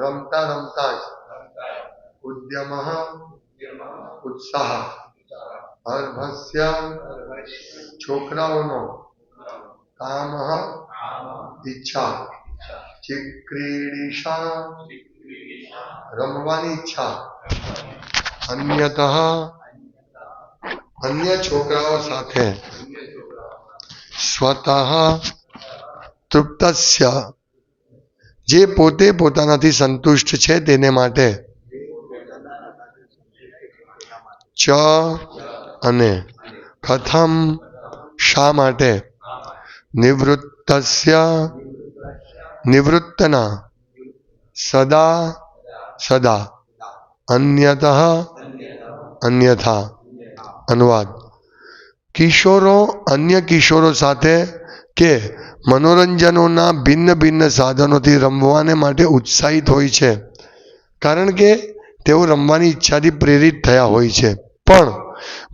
રમતા રમતા જ ઉદ્યમ ઉત્સાહ અર્ભસ્ય છોકરાઓનો કામ ઈચ્છા ચિક્રીડિશા રમવાની ઈચ્છા અન્યતઃ અન્ય છોકરાઓ સાથે સ્વતઃ તૃપ્તસ્ય જે પોતે પોતાનાથી સંતુષ્ટ છે તેને માટે ચ અને કથમ શા માટે? નિવૃત્તસ્ય, નિવૃત્તના, સદા સદા, અન્યતઃ, અન્યથા, અનુવાદ. કિશોરો અન્ય કિશોરો સાથે કે મનોરંજનોના ભિન્ન ભિન્ન સાધનોથી રમવાને માટે ઉત્સાહિત હોય છે. કારણ કે તેઓ રમવાની ઈચ્છાથી પ્રેરિત થયા હોય છે. પણ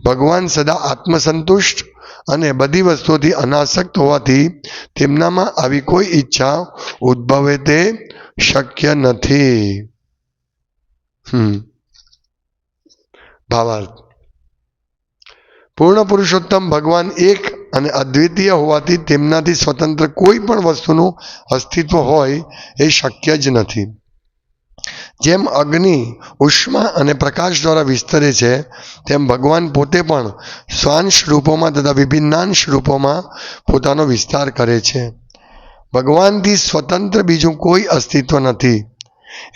ભગવાન સદા આત્મસંતુષ્ટ અને બધી વસ્તુઓથી અનાસક્ત હોવાથી તેમનામાં આવી કોઈ ઈચ્છા ઉદ્ભવે તે શક્ય નથી. હમ. ભાવાર્થ. પૂર્ણ પુરુષોત્તમ ભગવાન એક અને અદ્વિતીય હોવાથી તેમનાથી સ્વતંત્ર કોઈ પણ વસ્તુનું અસ્તિત્વ હોય એ શક્ય જ નથી. જેમ અગ્નિ ઉષ્મા અને પ્રકાશ દ્વારા વિસ્તરે છે, તેમ ભગવાન પોતે પણ સ્વાંશ રૂપોમાં તથા વિભિન્નાંશ રૂપોમાં પોતાનો વિસ્તાર કરે છે. ભગવાનથી સ્વતંત્ર બીજું કોઈ અસ્તિત્વ નથી.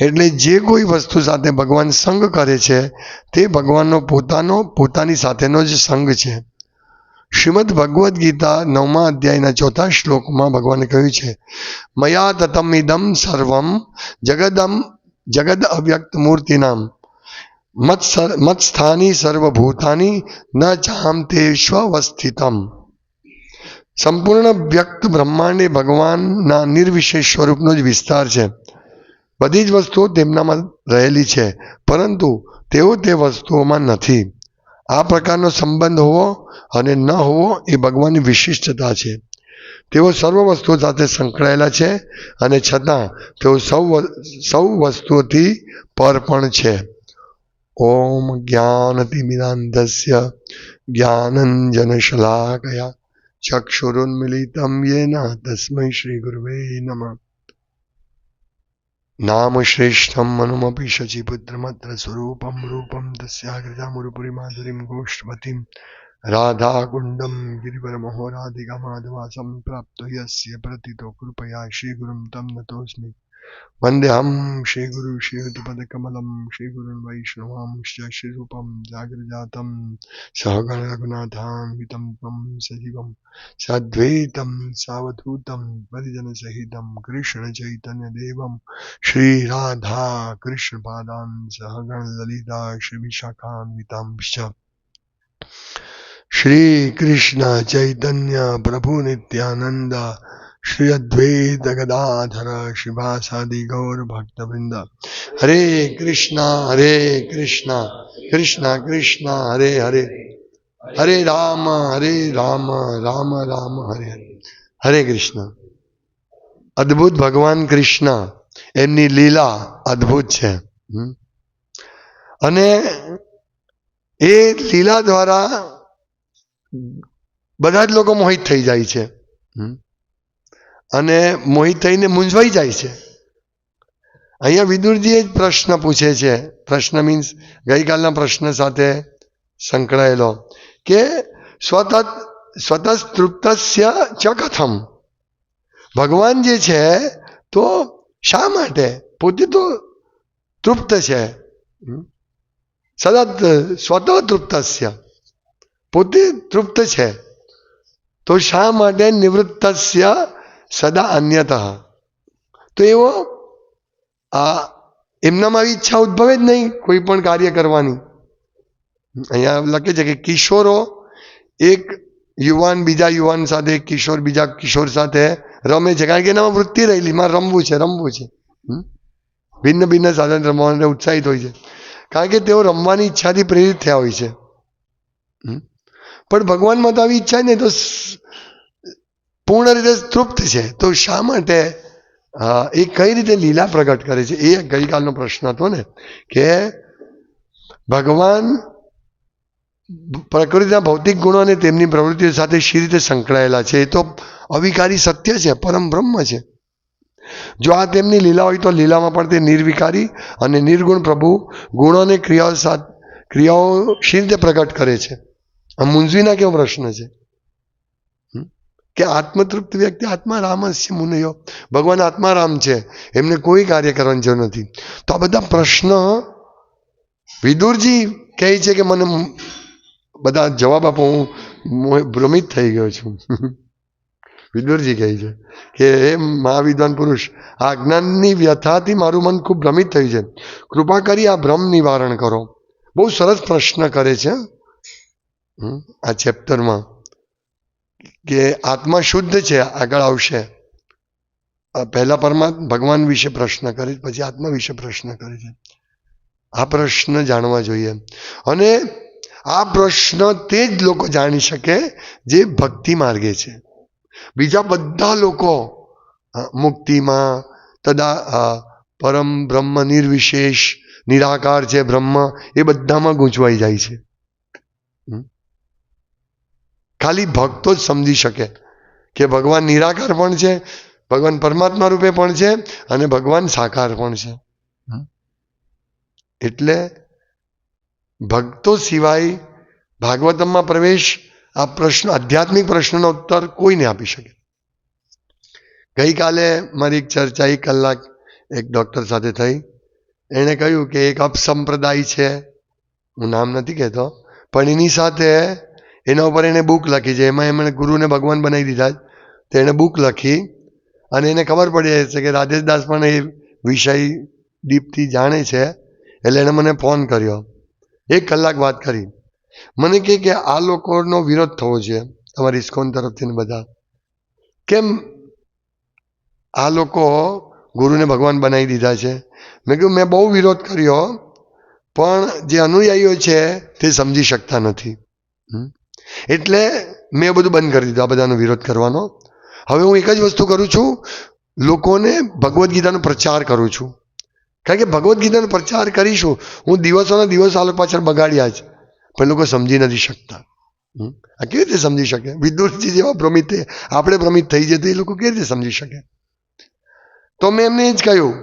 એટલે જે કોઈ વસ્તુ સાથે ભગવાન સંગ કરે છે, તે ભગવાનનો પોતાનો, પોતાની સાથેનો જ સંગ છે. શ્રીમદ ભગવદ્ ગીતા નવમા અધ્યાયના ચોથા શ્લોકમાં ભગવાને કહ્યું છે, મયા તતમ ઇદમ સર્વમ જગદમ જગદ અવ્યક્ત મૂર્તિનામ. મત સર- મત્સ્થાની સર્વભૂતાની ન ચામ તે સ્વવસ્થિતમ. સંપૂર્ણ વ્યક્ત બ્રહ્માંડે ભગવાનના નિર્વિશેષ સ્વરૂપનો જ વિસ્તાર છે. બધી જ વસ્તુઓ તેમનામાં રહેલી છે, પરંતુ તેઓ તે વસ્તુઓમાં નથી. આ પ્રકારનો સંબંધ હોવો અને ન હોવો એ ભગવાનની વિશિષ્ટતા છે. તેઓ સર્વ વસ્તુઓ સાથે સંકળાયેલા છે અને છતાં તેઓ સૌ સૌ વસ્તુઓથી પર પણ છે. ઓમ જ્ઞાનતિમિરાંધસ્ય જ્ઞાનંજન શલાકયા ચક્ષુરુન્મિલિતમ યેન તસ્મૈ શ્રી ગુરવે નમઃ. નામ શ્રેષ્ઠમ મનુમપી શચિપુત્રમત્ર સ્વરૂપમ રૂપમ તસ્યાગ્રજામુરુપુરી માધુરીમ ગોષ્ઠવતીમ રાધાકુંડમ ગિરિવરમહો રાધિકામાધવાસમ પ્રાપ્તો યસ્ય પ્રતિતો કૃપયા શ્રીગુરુમ તમ નતોસ્મિ વંદ્યહમ શ્રીગુરુ શ્રીયુતપદકમલમ શ્રીગુરુन् વૈષ્ણવાંશ્ચ શ્રીરૂપમ જાગ્રજાતમ સહગણ રઘુનાથાન્વિतं ત્વं સજીવમ સાદ્વૈતમ સાવધૂતમ પરિજનસહિતમ કૃષ્ણ ચૈતન્ય દેવમ શ્રી રાધા કૃષ્ણ પાદાન સહગણ લલિતા શ્રી અદ્વૈત ગદાધર શિવાસાદિ ગૌર ભક્તવૃંદ હરે કૃષ્ણ હરે કૃષ્ણ કૃષ્ણ કૃષ્ણ હરે હરે હરે રામ હરે રામ રામ રામ હરે હરે હરે કૃષ્ણ અદ્ભુત ભગવાન કૃષ્ણ એમની લીલા અદ્ભુત છે. અને એ લીલા દ્વારા બધા જ લોકો મોહિત થઈ જાય છે, હમ. અને મોહિત થઈને મૂંઝવાઈ જાય છે. અહીંયા વિદુરજીએ જ પ્રશ્ન પૂછે છે. પ્રશ્ન મીન્સ ગઈકાલના પ્રશ્ન સાથે સંકળાયેલો કે સ્વતત સ્વતસ્તૃપ્તસ્ય ચ કથમ? ભગવાન જે છે તો શા માટે? પોતે તો તૃપ્ત છે. સદા સ્વતઃ તૃપ્તસ્ય. પોતે તૃપ્ત છે. તો શા માટે નિવૃત્તસ્ય સદા અન્યત. તો એવો, આ એમનામાં આવી ઈચ્છા ઉદ્ભવે જ નહીં કોઈ પણ કાર્ય કરવાની. અહીંયા લખે છે કે કિશોરો એક યુવાન, બીજા યુવાન સાથે, કિશોર, બીજા કિશોર સાથે રમે છે. કારણ કે એનામાં વૃત્તિ રહેલી મારે રમવું છે રમવું છે? ભિન્ન ભિન્ન સાધન રમવાને ઉત્સાહિત હોય છે. કારણ કે તેઓ રમવાની ઈચ્છાથી પ્રેરિત થયા હોય છે? પણ ભગવાનમાં તો આવી ઈચ્છા નહીં, તો પૂર્ણ રીતે તૃપ્ત છે. તો શા માટે એ કઈ રીતે લીલા પ્રગટ કરે છે? એ ગઈકાલનો પ્રશ્ન હતો ને, કે ભગવાન પ્રકૃતિના ભૌતિક ગુણો અને તેમની પ્રવૃત્તિઓ સાથે શી રીતે સંકળાયેલા છે? એ તો અવિકારી સત્ય છે, પરમ બ્રહ્મ છે. જો આ તેમની લીલા હોય તો લીલામાં પણ તે નિર્વિકારી અને નિર્ગુણ પ્રભુ ગુણો અને ક્રિયાઓ સાથે ક્રિયાઓ શી રીતે પ્રગટ કરે છે? આ મુંજવીના કેવો પ્રશ્ન છે? કે આત્મતૃપ્ત વ્યક્તિ આત્મા રામ જ છે મુનયો. ભગવાન આત્મા રામ છે. એમને કોઈ કાર્ય કરવાની જરૂર નથી. તો આ બધા પ્રશ્ન વિદુરજી કહે છે કે મને બધા જવાબ આપો, હું ભ્રમિત થઈ ગયો છું. વિદુરજી કહે છે કે હે મહાવિદ્વાન પુરુષ, આ અજ્ઞાનની વ્યથાથી મારું મન ખૂબ ભ્રમિત થયું છે. કૃપા કરી આ ભ્રમ નિવારણ કરો. બહુ સરસ પ્રશ્ન કરે છે. આ ચેપ્ટરમાં કે આત્મા શુદ્ધ છે, આગળ આવશે. પહેલા પરમાત્મા ભગવાન વિશે પ્રશ્ન કરે, પછી આત્મા વિશે પ્રશ્ન કરે છે. આ પ્રશ્ન જાણવા જોઈએ. અને આ પ્રશ્ન તે જ લોકો જાણી શકે જે ભક્તિ માર્ગે છે. બીજા બધા લોકો મુક્તિમાં, તદા પરમ બ્રહ્મ નિર્વિશેષ, નિરાકાર છે બ્રહ્મ, એ બધામાં ગૂંચવાઈ જાય છે? ખાલી ભક્તો જ સમજી શકે કે ભગવાન નિરાકાર પણ છે ભગવાન પરમાત્મા રૂપે પણ છે અને ભગવાન સાકાર પણ છે. એટલે ભક્તો સિવાય ભાગવતમમાં પ્રવેશ આ પ્રશ્ન આધ્યાત્મિક પ્રશ્નનો ઉત્તર કોઈ નહીં આપી શકે? ગઈકાલે મારી એક ચર્ચા એક કલાક એક ડૉક્ટર સાથે થઈ. એણે કહ્યું કે એક અપસંપ્રદાય છે. હું નામ નથી કહેતો. પણ એની સાથે એના ઉપર એણે બુક લખી છે. એમાં એમણે ગુરુને ભગવાન બનાવી દીધા જ તો એણે બુક લખી અને એને ખબર પડી છે કે રાજેશ દાસ પણ એ વિષય દીપથી જાણે છે એટલે એણે મને ફોન કર્યો. એક કલાક વાત કરી. મને કહે કે આ લોકોનો વિરોધ થવો જોઈએ તમારી ઇસ્કોન તરફથી બધા. કેમ આ લોકો ગુરુને ભગવાન બનાવી દીધા છે? મેં કહ્યું મેં બહુ વિરોધ કર્યો, પણ જે અનુયાયીઓ છે તે સમજી શકતા નથી. એટલે મેં બધું બંધ કરી દીધું, આ બધાનો વિરોધ કરવાનો. હવે હું એક જ વસ્તુ કરું છું, લોકોને ભગવદ્ ગીતાનો પ્રચાર કરું છું. કારણ કે ભગવદ્ ગીતાનો પ્રચાર કરીશું, હું દિવસોના દિવસ આ પાછળ બગાડ્યા જ. પણ લોકો સમજી નથી શકતા. આ કેવી રીતે સમજી શકે? વિદુરજી જેવા ભ્રમિત આપણે ભ્રમિત થઈ જઈએ તો એ લોકો કેવી રીતે સમજી શકે? તો મેં એમને એ જ કહ્યું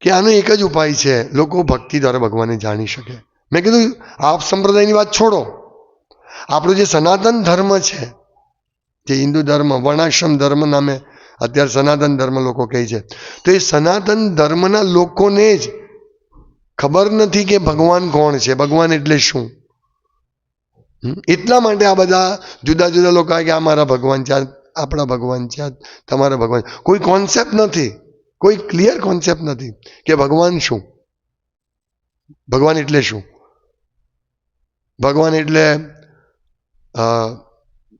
કે આનો એક જ ઉપાય છે, લોકો ભક્તિ દ્વારા ભગવાનને જાણી શકે. મેં કીધું, આપ સંપ્રદાયની વાત છોડો. આપણો જે સનાતન ધર્મ છે, જે હિન્દુ ધર્મ, વર્ણાશ્રમ ધર્મ નામે અત્યારે સનાતન ધર્મ લોકો કહે છે. તો એ સનાતન ધર્મના લોકોને જ ખબર નથી કે ભગવાન કોણ છે, ભગવાન એટલે શું? એટલા માટે આ બધા જુદા જુદા લોકો કે આ મારા ભગવાન છે આપણા ભગવાન છે તમારા ભગવાન કોઈ કોન્સેપ્ટ નથી, કોઈ ક્લિયર કોન્સેપ્ટ નથી કે ભગવાન શું? ભગવાન એટલે શું? ભગવાન એટલે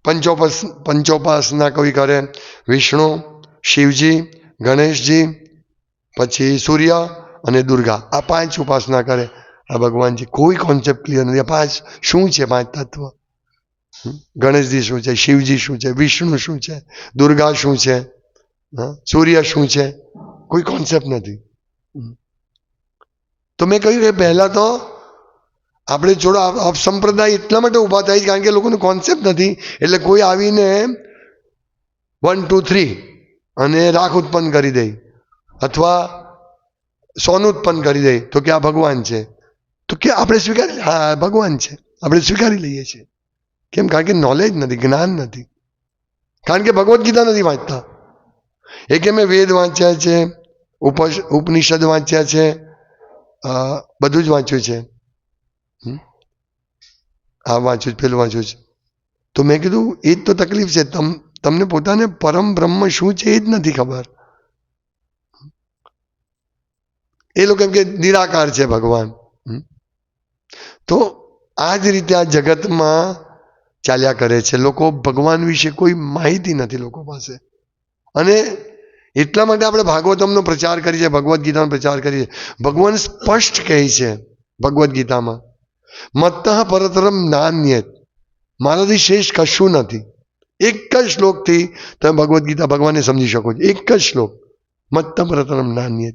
પંચોપાસ, પંચોપાસના કોઈ કરે વિષ્ણુ, શિવજી, ગણેશજી, પછી સૂર્ય અને દુર્ગા. આ પાંચ ઉપાસના કરે. આ ભગવાનજી કોઈ કોન્સેપ્ટ ક્લિયર નથી. આ પાંચ શું છે? પાંચ તત્વ? ગણેશજી શું છે? શિવજી શું છે? વિષ્ણુ શું છે? દુર્ગા શું છે? સૂર્ય શું છે? કોઈ કોન્સેપ્ટ નથી. તો મેં કહ્યું કે પહેલાં તો આપણે જોડો અપ- અપસંપ્રદાય એટલા માટે ઊભા થાય છે કારણ કે લોકોને કોન્સેપ્ટ નથી. એટલે કોઈ આવીને વન ટુ થ્રી અને રાખ ઉત્પન્ન કરી દે અથવા સોનું ઉત્પન્ન કરી દે તો કે આ ભગવાન છે. તો કે આપણે સ્વીકારી હા, ભગવાન છે. આપણે સ્વીકારી લઈએ છીએ. કેમ? કારણ કે નોલેજ નથી, જ્ઞાન નથી. કારણ કે ભગવદ્ ગીતા નથી વાંચતા. એ કે મેં વેદ વાંચ્યા છે ઉપનિષદ વાંચ્યા છે બધું જ વાંચ્યું છે? આ વાંચ્યું છે, પેલું વાંચ્યું છે. તો મેં કીધું, એ જ તો તકલીફ છે. તમ, તમને પોતાને પરમ બ્રહ્મ શું છે એ જ નથી ખબર. એ લોકો એમ કે, નિરાકાર છે ભગવાન. તો આ જ રીતે આ જગતમાં ચાલ્યા કરે છે. લોકો ભગવાન વિશે કોઈ માહિતી નથી લોકો પાસે. અને એટલા માટે આપણે ભાગવતમનો પ્રચાર કરીએ છીએ, ભગવદ્ ગીતાનો પ્રચાર કરીએ ભગવાન સ્પષ્ટ કહે છે ભગવદ્ ગીતામાં. મત્ત પરતરમ નાન્યત. મારાથી શેષ કશું નથી. એક જ શ્લોકથી તમે ભગવદ્ ગીતા ભગવાનને સમજી શકો છો. એક જ શ્લોક. મત્તમ પરતરમ નાન્ય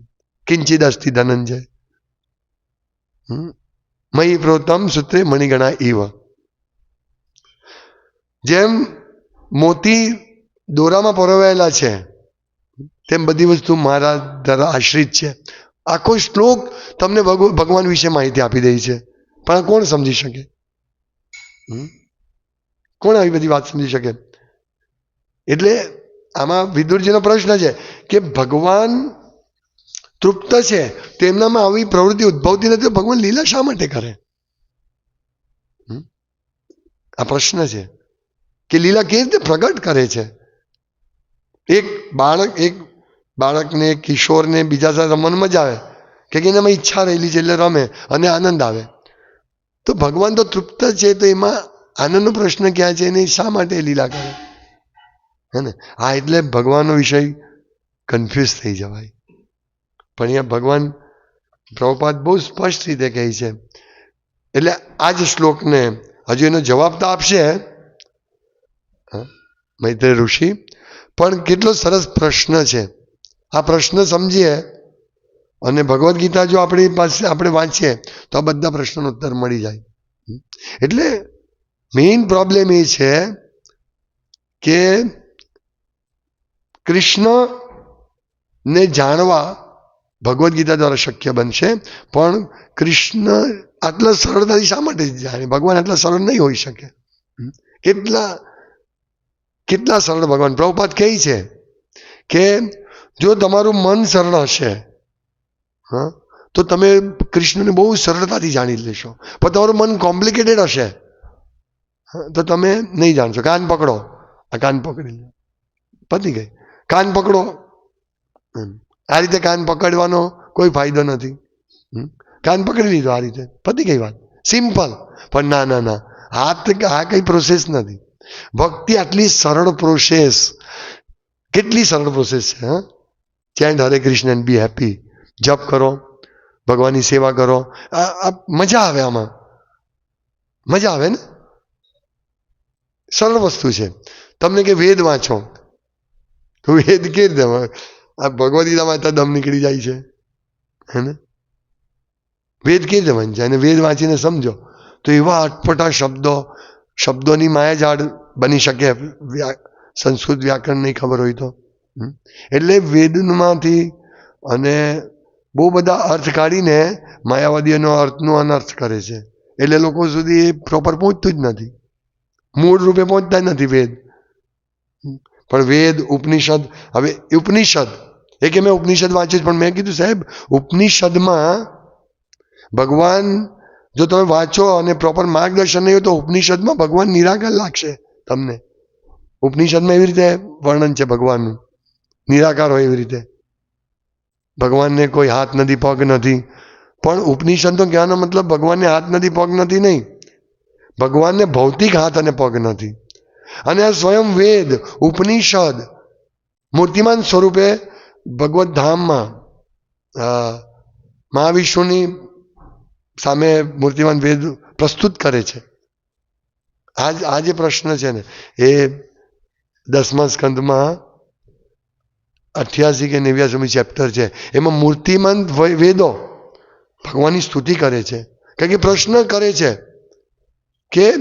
કિંચિદ અસ્તિ ધનંજય. મયી પ્રોતમ સૂત્રે મણિગણા ઇવ જેમ મોતી દોરામાં પરોવાયેલા છે, તેમ બધી વસ્તુ મારા દ્વારા આશ્રિત છે. આખો શ્લોક તમને ભગવ- ભગવાન વિશે માહિતી આપી દે છે. પણ કોણ સમજી શકે? કોણ આવી બધી વાત સમજી શકે? એટલે આમાં વિદુરજીનો પ્રશ્ન છે કે ભગવાન તૃપ્ત છે તેમનામાં આવી પ્રવૃત્તિ ઉદ્ભવતી નથી, તો ભગવાન લીલા શા માટે કરે? આ પ્રશ્ન છે કે લીલા કેવી રીતે પ્રગટ કરે છે? એક બાળક, એક બાળકને, કિશોરને બીજા સાથે રમવાનું મજા આવે કે એનામાં ઈચ્છા રહેલી છે એટલે રમે અને આનંદ આવે. તો ભગવાન તો તૃપ્ત છે તો એમાં આનંદનો પ્રશ્ન ક્યાં છે એને શા માટે લીલા કરે? હે ને? હા એટલે ભગવાનનો વિષય કન્ફ્યુઝ થઈ જવાય. પણ અહીંયા ભગવાન પ્રભુપાદ બહુ સ્પષ્ટ રીતે કહે છે. એટલે આ જ શ્લોકને હજુ એનો જવાબ તો આપશે હા, મૈત્રેય ઋષિ? પણ કેટલો સરસ પ્રશ્ન છે. આ પ્રશ્ન સમજીએ. અને ભગવદ્ ગીતા જો આપણી પાસે આપણે વાંચીએ, તો આ બધા પ્રશ્નોનો ઉત્તર મળી જાય. એટલે મેઇન પ્રોબ્લેમ એ છે કે કૃષ્ણને જાણવા ભગવદ્ ગીતા દ્વારા શક્ય બનશે, પણ કૃષ્ણ આટલા સરળતાથી શા માટે જાણે? ભગવાન આટલા સરળ નહીં હોઈ શકે. કેટલા કેટલા સરળ ભગવાન? પ્રભુપાત કહે છે કે જો તમારું મન સરળ હશે હા? તો તમે કૃષ્ણને બહુ સરળતાથી જાણી લેશો. પણ તમારું મન કોમ્પ્લિકેટેડ હશે. તો તમે નહીં જાણશો. કાન પકડો. આ કાન પકડી લો. પતી ગઈ. કાન પકડો. આ રીતે કાન પકડવાનો કોઈ ફાયદો નથી. કાન પકડી લીધો આ રીતે. પતી ગઈ વાત. સિમ્પલ પણ ના ના ના. હાથ આ કઈ પ્રોસેસ નથી. ભક્તિ આટલી સરળ પ્રોસેસ કેટલી સરળ પ્રોસેસ છે, હા? Chant Hare Krishna and be happy જપ કરો, ભગવાનની સેવા કરો. આ મજા આવે આમાં. મજા આવે ને? સરળ વસ્તુ છે. તમને કે વેદ વાંચો? વેદ કેવી રીતે આ ભગવદ ગીતામાં તો દમ નીકળી જાય છે. હે ને? વેદ કેવી રીતે વંચાય અને વેદ વાંચીને સમજો. તો એવા અટપટા શબ્દો, શબ્દોની માયાજાળ બની શકે. સંસ્કૃત વ્યાકરણ નહીં ખબર હોય તો. એટલે વેદમાંથી અને બહુ બધા અર્થ કાઢીને માયાવાદીઓનો અર્થનો અનર્થ કરે છે. એટલે લોકો સુધી પ્રોપર પહોંચતું જ નથી. મૂળ રૂપે પહોંચતા જ નથી વેદ. પણ વેદ, ઉપનિષદ, હવે ઉપનિષદ, એ કે મેં ઉપનિષદ વાંચ્યું પણ મેં કીધું સાહેબ, ઉપનિષદમાં ભગવાન જો તમે વાંચો અને પ્રોપર માર્ગદર્શન નહીં હોય તો ઉપનિષદમાં ભગવાન નિરાકાર લાગશે તમને. ઉપનિષદમાં એવી રીતે વર્ણન છે ભગવાનનું. નિરાકાર હોય એવી રીતે. ભગવાનને કોઈ હાથ નથી, પગ નથી. પણ ઉપનિષદ તો કહેવાનો મતલબ ભગવાનને હાથ નથી, પગ નથી નહીં. ભગવાનને ભૌતિક હાથ અને પગ નથી. અને આ સ્વયં વેદ, ઉપનિષદ, મૂર્તિમાન સ્વરૂપે ભગવત ધામમાં મહાવિષ્ણુની સામે મૂર્તિમાન વેદ પ્રસ્તુત કરે છે. આજ, આ જે પ્રશ્ન છે ને, એ દસમા સ્કંદમાં અઠ્યાસી કે નેવ્યાસીમી ચેપ્ટર છે. એમાં મૂર્તિમાન વેદો ભગવાનની સ્તુતિ કરે છે. કારણ કે પ્રશ્ન કરે છે કે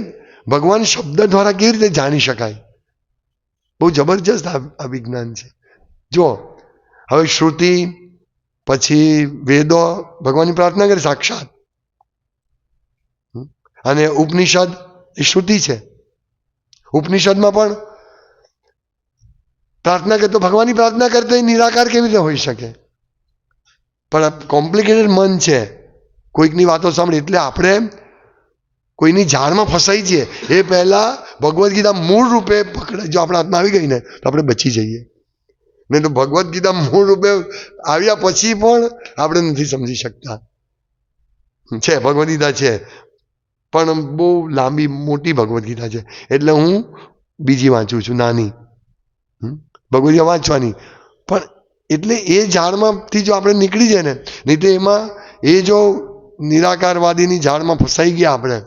ભગવાન શબ્દ દ્વારા કેવી રીતે જાણી શકાય? બહુ જબરજસ્ત આ વિજ્ઞાન છે. જો હવે શ્રુતિ, પછી વેદો, ભગવાનની પ્રાર્થના કરે, સાક્ષાત. અને ઉપનિષદ એ શ્રુતિ છે. ઉપનિષદમાં પણ પ્રાર્થના કરતો ભગવાનની પ્રાર્થના કરતો નિરાકાર કેવી રીતે હોઈ શકે? પણ કોમ્પ્લિકેટેડ મન છે. કોઈકની વાતો સાંભળી, એટલે આપણે કોઈની જાળમાં ફસાઈ જઈએ. એ પહેલાં ભગવદ્ ગીતા મૂળ રૂપે પકડે, જો આપણા હાથમાં આવી ગઈ ને, તો આપણે બચી જઈએ. નહીં તો ભગવદ્ ગીતા મૂળ રૂપે આવ્યા પછી પણ આપણે નથી સમજી શકતા. છે, ભગવદ્ ગીતા છે. પણ બહુ લાંબી, મોટી ભગવદ્ ગીતા છે. એટલે હું બીજી વાંચું છું, નાની. હમ? ગીતા વાંચવાની. પણ એટલે એ ઝાડમાંથી જો આપણે નીકળી જાય ને, નહીં તો એમાં એ જો નિરાકારવાદીની ઝાડમાં ફસાઈ ગયા આપણે,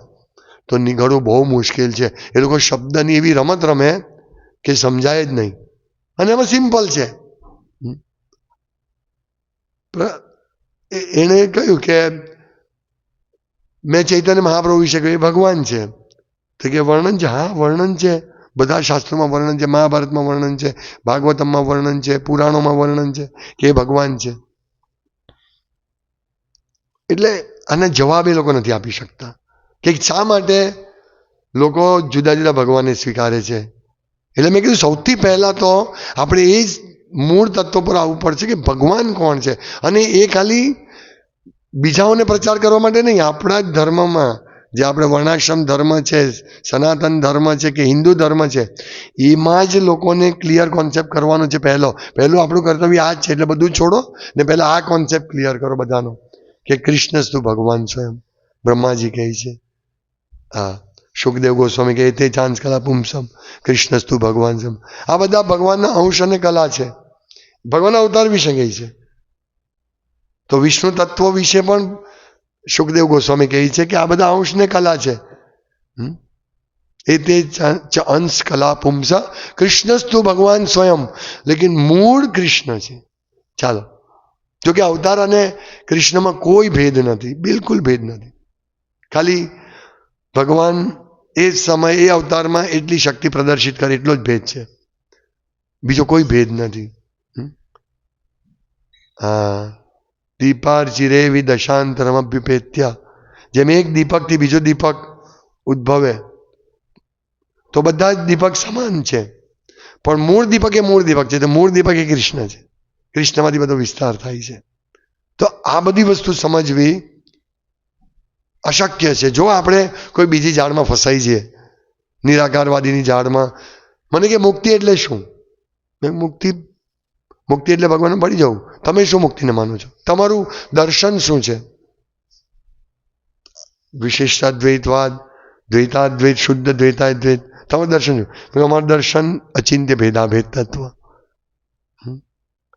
તો નીકળવું બહુ મુશ્કેલ છે. એ લોકો શબ્દની એવી રમત રમે કે સમજાય જ નહીં. અને એમાં સિમ્પલ છે. એણે કહ્યું કે મેં ચૈતન્ય મહાપ્રભુ વિશે કહ્યું, એ ભગવાન છે. તો કે વર્ણન છે, હા, વર્ણન છે. બધા શાસ્ત્રોમાં વર્ણન છે, મહાભારતમાં વર્ણન છે, ભાગવતમમાં વર્ણન છે, પુરાણોમાં વર્ણન છે કે એ ભગવાન છે. એટલે આને જવાબ એ લોકો નથી આપી શકતા કે શા માટે લોકો જુદા જુદા ભગવાનને સ્વીકારે છે. એટલે મેં કીધું સૌથી પહેલાં તો આપણે એ જ મૂળ તત્વ પર આવવું પડશે કે ભગવાન કોણ છે. અને એ ખાલી બીજાઓને પ્રચાર કરવા માટે નહીં, આપણા જ ધર્મમાં જે આપણે વર્ણાશ્રમ ધર્મ છે, સનાતન ધર્મ છે કે હિન્દુ ધર્મ છે, એમાં જ લોકોને ક્લિયર કોન્સેપ્ટ કરવાનો છે પહેલો. પહેલું આપણું કર્તવ્ય આ જ છે, એટલે બધું છોડો. ને પહેલાં આ કોન્સેપ્ટ ક્લિયર કરો બધાનો. કે કૃષ્ણ તું ભગવાન છો એમ બ્રહ્માજી કહે છે. હા. સુખદેવ ગોસ્વામી કહે, તે ચાંસ કલા પુમસમ તું ભગવાન છે આ બધા ભગવાનના અંશ અને કલા છે. ભગવાન અવતાર વિશે કહે છે. તો વિષ્ણુ તત્વ વિશે પણ સુખદેવ ગોસ્વામી કહે છે કે આ બધા અંશને કલા છે? એ તે અંશ, કલા, પુંસ, કૃષ્ણસ્તુ ભગવાન સ્વયં. લેકિન મૂળ કૃષ્ણ છે. ચાલો. જોકે અવતાર અને કૃષ્ણમાં કોઈ ભેદ નથી. બિલકુલ ભેદ નથી. ખાલી ભગવાન એ સમય, એ અવતારમાં એટલી શક્તિ પ્રદર્શિત કરે એટલો જ ભેદ છે. બીજો કોઈ ભેદ નથી? હા. દીપાર ચિરેવી દશાંતરમ અભ્યુપેત્યા જેમ એક દીપકથી બીજો દીપક ઉદ્ભવે, તો બધા જ દીપક સમાન છે. પણ મૂળ દીપક એ મૂળ દીપક છે, તો મૂળ દીપક એ કૃષ્ણ છે. કૃષ્ણમાંથી બધો વિસ્તાર થાય છે. તો આ બધી વસ્તુ સમજવી અશક્ય છે. જો આપણે કોઈ બીજી ઝાડમાં ફસાઈ જઈએ, નિરાકારવાદીની ઝાડમાં મને કે મુક્તિ એટલે શું? મેં મુક્તિ મુક્તિ એટલે ભગવાન પડી જવું. તમે શું મુક્તિને માનો છો? તમારું દર્શન શું છે? વિશિષ્ટાદ્વૈતવાદ દ્વૈતાદ્વૈત, શુદ્ધ દ્વૈતાદ્વૈત. તમારું દર્શન શું? અમારું દર્શન અચિંત્ય ભેદાભેદ તત્વ.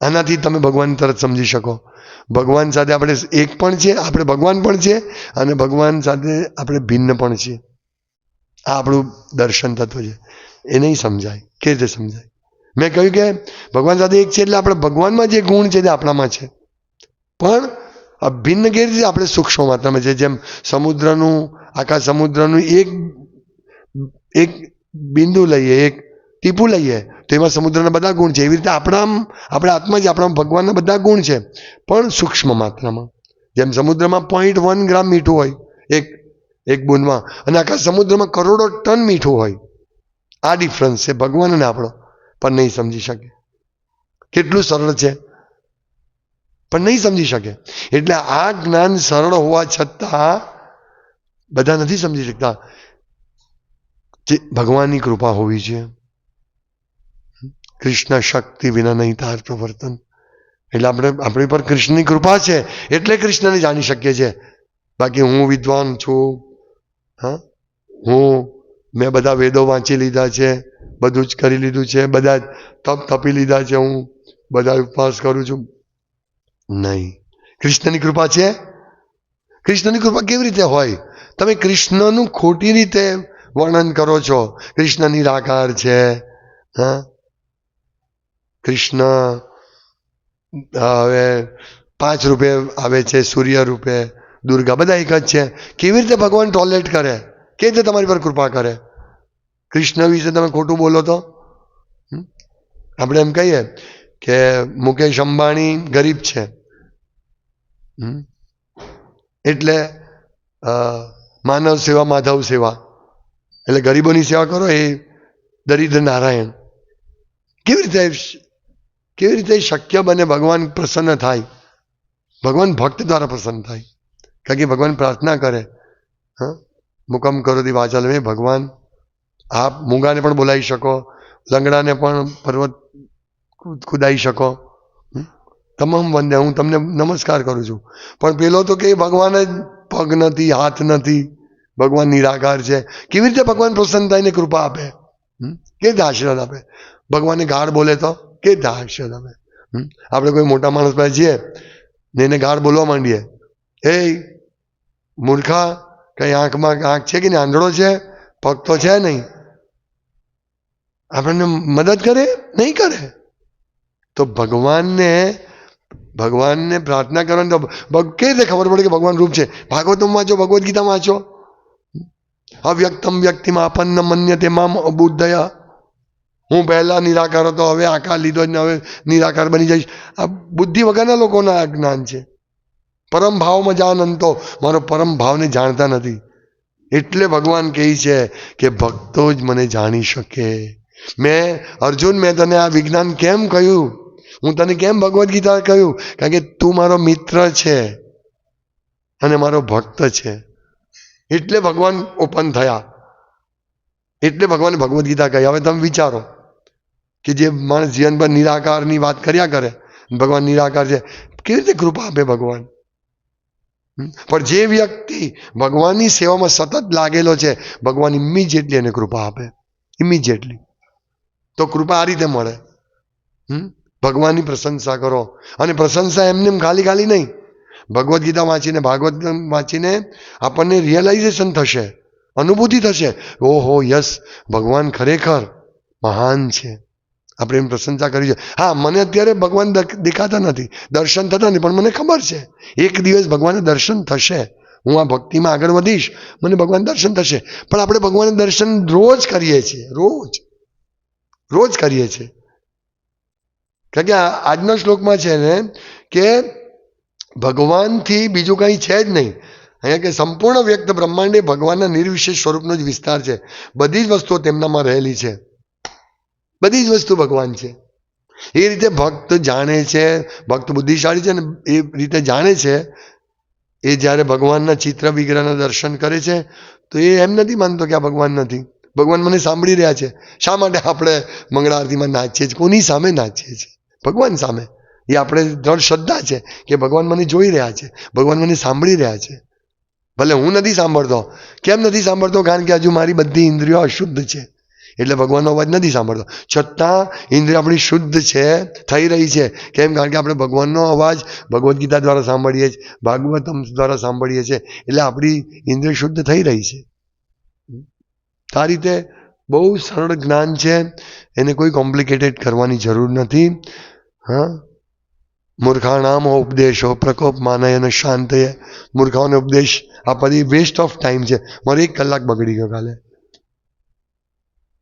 આનાથી તમે ભગવાન તરત સમજી શકો. ભગવાન સાથે આપણે એક પણ છે આપણે ભગવાન પણ છે અને ભગવાન સાથે આપણે ભિન્ન પણ છીએ. આ આપણું દર્શન તત્વ છે. એ નહીં સમજાય. કેવી રીતે સમજાય? મેં કહ્યું કે ભગવાન સાથે એક છે એટલે આપણે ભગવાનમાં જે ગુણ છે તે આપણામાં છે. પણ આ ભિન્ન કેવી રીતે આપણે સૂક્ષ્મ માત્રામાં છે જેમ સમુદ્રનું, આખા સમુદ્રનું એક એક બિંદુ લઈએ, એક ટીપું લઈએ, તો એમાં સમુદ્રના બધા ગુણ છે. એવી રીતે આપણા આપણા આત્મા જે આપણા ભગવાનના બધા ગુણ છે. પણ સૂક્ષ્મ માત્રામાં. જેમ સમુદ્રમાં પોઈન્ટ વન ગ્રામ મીઠું હોય, એક એક બુંદમાં, અને આખા સમુદ્રમાં કરોડો ટન મીઠું હોય. આ ડિફરન્સ છે ભગવાન અને આપણો. પણ નહીં સમજી શકે. કેટલું સરળ છે? પણ નહીં સમજી શકે. એટલે આ જ્ઞાન સરળ હોવા છતાં બધા નથી સમજી શકતા જે ભગવાનની કૃપા હોવી જોઈએ કૃષ્ણ શક્તિ વિના નહીં તાર પ્રવર્તન. એટલે આપણે, આપણી પર કૃષ્ણની કૃપા છે એટલે કૃષ્ણને જાણી શકીએ છીએ. બાકી હું વિદ્વાન છું. હા? હું, મેં બધા વેદો વાંચી લીધા છે. બધું જ કરી લીધું છે, બધા તપ તપી લીધા છે હું, બધા ઉપવાસ કરું છું. નહીં. કૃષ્ણની કૃપા છે? કૃષ્ણની કૃપા કેવી રીતે હોય? તમે કૃષ્ણનું ખોટી રીતે વર્ણન કરો છો. કૃષ્ણ નિરાકાર છે. હા? કૃષ્ણ હવે પાંચ રૂપે આવે છે, સૂર્ય રૂપે, દુર્ગા, બધા એક જ છે. કેવી રીતે ભગવાન ટોયલેટ કરે? કેવી રીતે તમારી પર કૃપા કરે? કૃષ્ણ વિશે તમે ખોટું બોલો તો? આપણે એમ કહીએ કે મુકેશ અંબાણી ગરીબ છે? એટલે માનવ સેવા, માધવ સેવા. એટલે ગરીબોની સેવા કરો એ દરિદ્ર નારાયણ. કેવી રીતે કેવી રીતે શક્ય બને ભગવાન પ્રસન્ન થાય? ભગવાન ભક્ત દ્વારા પ્રસન્ન થાય. કારણ કે ભગવાન પ્રાર્થના કરે. હા? મુકમ કરો દી વાચલ મેં ભગવાન આપ મૂંગાને પણ બોલાવી શકો, લંગડાને પણ પર્વત કુદાવી શકો. તમામ વંદે, હું તમને નમસ્કાર કરું છું. પણ પેલો તો કે ભગવાન જ પગ નથી, હાથ નથી. ભગવાન નિરાકાર છે. કેવી રીતે ભગવાન પ્રસન્ન થઈને કૃપા આપે? કે રીતે આશીર્વાદ આપે? ભગવાનને ગાળ બોલે તો કે રીતે આશીર્વાદ આપે? આપણે કોઈ મોટા માણસ પાસે જઈએ ને એને ગાળ બોલવા માંડીએ. એ મૂર્ખા, કંઈ આંખમાં આંખ છે કે નહીં? આંધળો છે? પગ તો છે નહીં. આપણને મદદ કરે? નહીં કરે. તો ભગવાનને ભગવાનને પ્રાર્થના કરવાની તો કેવી રીતે ખબર પડે કે ભગવાન રૂપ છે? ભાગવતમ વાંચો, ભગવદ્ ગીતા વાંચો. અવ્યક્તમ વ્યક્તિમાં આપણને મન્ય તેમાં અબુદ્ધયા. હું પહેલા નિરાકાર હતો, હવે આકાર લીધો ને હવે નિરાકાર બની જઈશ. આ બુદ્ધિ વગરના લોકોના આ જ્ઞાન છે. પરમ ભાવમાં જાનંતો મારો પરમ ભાવને જાણતા નથી. એટલે ભગવાન કહે છે કે ભક્તો જ મને જાણી શકે. મેં, અર્જુન, મેં તને આ વિજ્ઞાન કેમ કહ્યું? હું તને કેમ ભગવદ્ ગીતા કહ્યું? કારણ કે તું મારો મિત્ર છે અને મારો ભક્ત છે. એટલે ભગવાન ઓપન થયા. એટલે ભગવાને ભગવદ્ ગીતા કહી. હવે તમે વિચારો કે જે માણસ જીવનભર નિરાકારની વાત કર્યા કરે, ભગવાન નિરાકાર છે. કેવી રીતે કૃપા આપે ભગવાન? પણ જે વ્યક્તિ ભગવાનની સેવામાં સતત લાગેલો છે, ભગવાન ઇમિજિએટલી એને કૃપા આપે. ઇમિજિએટલી. તો કૃપા આ રીતે મળે? ભગવાનની પ્રશંસા કરો. અને પ્રશંસા એમને એમ ખાલી ખાલી નહીં. ભગવદ્ ગીતા વાંચીને, ભાગવત વાંચીને આપણને રિયલાઇઝેશન થશે. અનુભૂતિ થશે. ઓહો, યસ, ભગવાન ખરેખર મહાન છે. આપણે એમ પ્રશંસા કરી છે. હા, મને અત્યારે ભગવાન દેખાતા નથી. દર્શન થતા નથી, પણ મને ખબર છે. એક દિવસ ભગવાનને દર્શન થશે. હું આ ભક્તિમાં આગળ વધીશ. મને ભગવાન દર્શન થશે. પણ આપણે ભગવાનને દર્શન રોજ કરીએ છીએ. રોજ. રોજ કરીએ છીએ. કારણ કે આજના શ્લોકમાં છે ને કે ભગવાનથી બીજું કંઈ છે જ નહીં. અહીંયા કે સંપૂર્ણ વ્યક્ત બ્રહ્માંડ ભગવાનના નિર્વિશેષ સ્વરૂપનો જ વિસ્તાર છે. બધી જ વસ્તુઓ તેમનામાં રહેલી છે. બધી જ વસ્તુ ભગવાન છે. એ રીતે ભક્ત જાણે છે, ભક્ત બુદ્ધિશાળી છે ને એ રીતે જાણે છે, એ જ્યારે ભગવાનના ચિત્ર વિગ્રહના દર્શન કરે છે, તો એ એમ નથી માનતો કે આ ભગવાન નથી. ભગવાન મને સાંભળી રહ્યા છે. શા માટે આપણે મંગળા આરતીમાં નાચીએ છીએ? કોની સામે નાચીએ છીએ? ભગવાન સામે. એ આપણે દ્રઢ શ્રદ્ધા છે કે ભગવાન મને જોઈ રહ્યા છે. ભગવાન મને સાંભળી રહ્યા છે. ભલે હું નથી સાંભળતો. કેમ નથી સાંભળતો? કારણ કે હજુ મારી બધી ઇન્દ્રિયો અશુદ્ધ છે. એટલે ભગવાનનો અવાજ નથી સાંભળતો. છતાં ઇન્દ્રિય આપણી શુદ્ધ છે, થઈ રહી છે. કેમ? કારણ કે આપણે ભગવાનનો અવાજ ભગવદ્ ગીતા દ્વારા સાંભળીએ છીએ, ભાગવતમ દ્વારા સાંભળીએ છીએ. એટલે આપણી ઇન્દ્રિય શુદ્ધ થઈ રહી છે. તો આ રીતે બહુ સરળ જ્ઞાન છે. એને કોઈ કોમ્પ્લિકેટેડ કરવાની જરૂર નથી. હા? મૂર્ખાણામ ઉપદેશો, પ્રકોપ, માનય અને શાંતય. મૂર્ખાઓને ઉપદેશ આ બધી વેસ્ટ ઓફ ટાઈમ છે. મારો એક કલાક બગડી ગયો કાલે.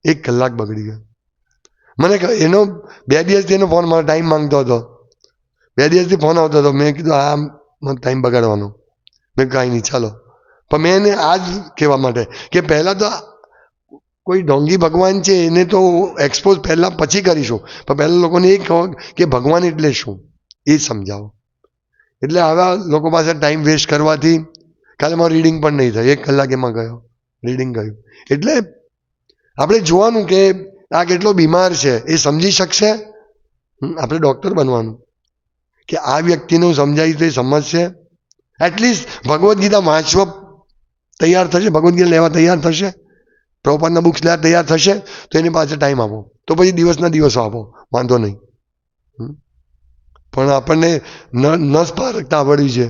એક કલાક બગડી ગયો. મને એનો, બે દિવસથી એનો ફોન મારો ટાઈમ માંગતો હતો. બે દિવસથી ફોન આવતો હતો. મેં કીધું, આ, મને ટાઈમ બગાડવાનો. મેં કાંઈ નહીં, ચાલો. પણ મેં એને આ જ કહેવા માટે કે પહેલાં તો કોઈ ઢોંગી ભગવાન છે, એને તો એક્સપોઝ પહેલાં પછી કરીશું. પણ પહેલાં લોકોને એ કહો કે ભગવાન એટલે શું? એ સમજાવો. એટલે આવા લોકો પાસે ટાઈમ વેસ્ટ કરવાથી કાલે મારું રીડિંગ પણ નહીં થાય. એક કલાક એમાં ગયો. રીડિંગ ગયું. એટલે આપણે જોવાનું કે આ કેટલો બીમાર છે, એ સમજી શકશે? આપણે ડૉક્ટર બનવાનું. કે આ વ્યક્તિનું સમજાય તો એ સમજશે? એટલીસ્ટ ભગવદ્ ગીતા વાંચવા તૈયાર થશે? ભગવદ્ ગીતા લેવા તૈયાર થશે? પ્રભુપાદના બુક્સ લે, તૈયાર થશે, તો એની પાસે ટાઈમ આપો. તો પછી દિવસના દિવસો આપો, વાંધો નહીં. પણ આપણને ન નસ પારખતા છે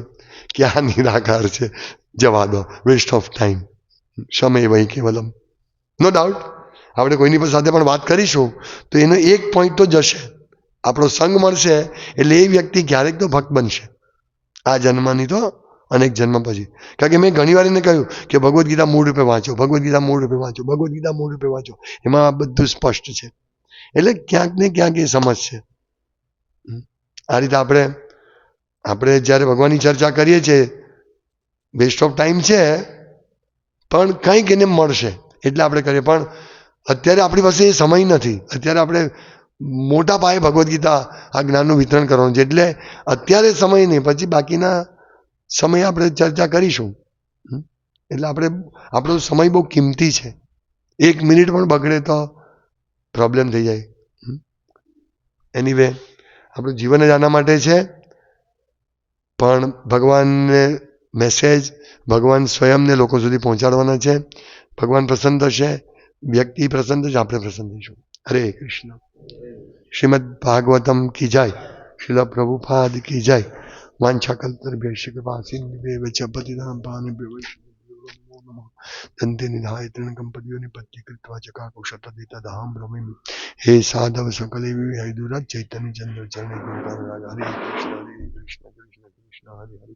કે આ નિરાકાર છે. જવા દો. વેસ્ટ ઓફ ટાઈમ સમય વહી કેવલમ. નો ડાઉટ આપણે કોઈની પણ સાથે પણ વાત કરીશું, તો એનો એક પોઈન્ટ તો જશે. આપણો સંગ મળશે, એટલે એ વ્યક્તિ ક્યારેક તો ભક્ત બનશે. આ જન્મની તો અનેક જન્મ પછી. કારણ કે મેં ઘણી વાર એને કહ્યું કે ભગવદ્ ગીતા મૂળ રૂપે વાંચો, ભગવદ્ ગીતા મૂળ રૂપે વાંચો, ભગવદ્ ગીતા મૂળ રૂપે વાંચો. એમાં આ બધું સ્પષ્ટ છે. એટલે ક્યાંક ને ક્યાંક એ સમજશે છે. આ રીતે આપણે આપણે જ્યારે ભગવાનની ચર્ચા કરીએ છીએ વેસ્ટ ઓફ ટાઈમ છે, પણ કંઈક એને મળશે. એટલે આપણે કરીએ. પણ અત્યારે આપણી પાસે એ સમય નથી. અત્યારે આપણે મોટા પાયે ભગવદ્ ગીતા આ જ્ઞાનનું વિતરણ કરવાનું છે. એટલે અત્યારે સમય નહીં, પછી બાકીના સમય આપણે ચર્ચા કરીશું. એટલે આપણે, આપણો સમય બહુ કિંમતી છે. એક મિનિટ પણ બગડે તો પ્રોબ્લેમ થઈ જાય. એની વે આપણું જીવન જ આના માટે છે. પણ ભગવાનને મેસેજ ભગવાન સ્વયંને લોકો સુધી પહોંચાડવાના છે. ભગવાન પ્રસન્ન થશે, વ્યક્તિ પ્રસન્ન થશે, આપણે પ્રસન્ન થઈશું. હરે કૃષ્ણ. શ્રીમદ ભાગવતમ કી જાય. શિલ પ્રભુપાદ કી જાય. વાંછાકલ્તર્ભ્યશિકવાસીન વિવેવ ચ પતિતાં પાવન દંતે નિધાય તૃણકંપતિઓની પત્ની કૃત્વા ચકાકુશતદિતધામ રમીમ હે સાધવ સકલે વિહૈદુરા ચૈતન્ય ચંદ્ર ચરણે ગુણકાર રાજા હરે કૃષ્ણ હરે કૃષ્ણ કૃષ્ણ કૃષ્ણ હરે હરે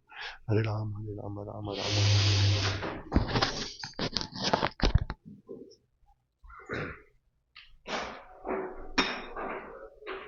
હરે રામ હરે રામ રામ રામ